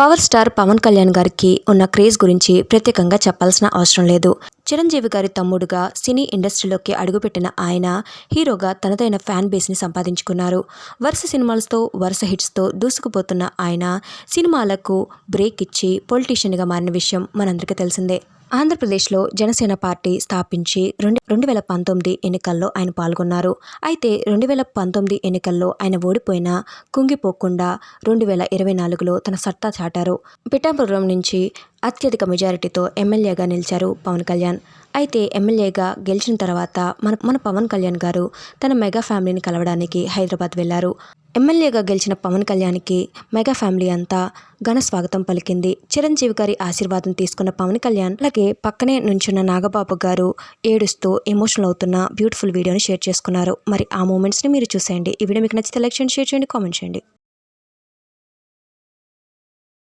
Power star Pawan Kalyan గారికి ఉన్న craze గురించి ప్రత్యేకంగా చెప్పాల్సిన అవసరం లేదు. చిరంజీవి గారి తమ్ముడుగా సినీ ఇండస్ట్రీలోకి అడుగుపెట్టిన ఆయన హీరోగా తనదైన ఫ్యాన్ బేస్ని సంపాదించుకున్నారు. వరుస సినిమాలతో వరుస హిట్స్తో దూసుకుపోతున్న ఆయన సినిమాలకు బ్రేక్ ఇచ్చి పొలిటీషియన్గా మారిన విషయం మనందరికీ తెలిసిందే. ఆంధ్రప్రదేశ్లో జనసేన పార్టీ స్థాపించి రెండు రెండు వేల పంతొమ్మిది ఎన్నికల్లో ఆయన పాల్గొన్నారు. అయితే రెండు వేల పంతొమ్మిది ఎన్నికల్లో ఆయన ఓడిపోయినా కుంగిపోకుండా రెండు వేల ఇరవై నాలుగులో తన సత్తా చాటారు. పిఠాపురం నుంచి అత్యధిక మెజారిటీతో ఎమ్మెల్యేగా నిలిచారు పవన్ కళ్యాణ్. అయితే ఎమ్మెల్యేగా గెలిచిన తర్వాత మన మన పవన్ కళ్యాణ్ గారు తన మెగా ఫ్యామిలీని కలవడానికి హైదరాబాద్ వెళ్ళారు ఎమ్మెల్యేగా గెలిచిన పవన్ కళ్యాణ్కి మెగా ఫ్యామిలీ అంతా ఘన స్వాగతం పలికింది. చిరంజీవి గారి ఆశీర్వాదం తీసుకున్న పవన్ కళ్యాణ్ అలాగే పక్కనే నుంచున్న నాగబాబు గారు ఏడుస్తూ ఎమోషనల్ అవుతున్న బ్యూటిఫుల్ వీడియోని షేర్ చేసుకున్నారు. మరి ఆ మూమెంట్స్ని మీరు చూసేయండి. ఈ వీడియో మీకు నచ్చితే లైక్ చేయండి షేర్ చేయండి కామెంట్ చేయండి.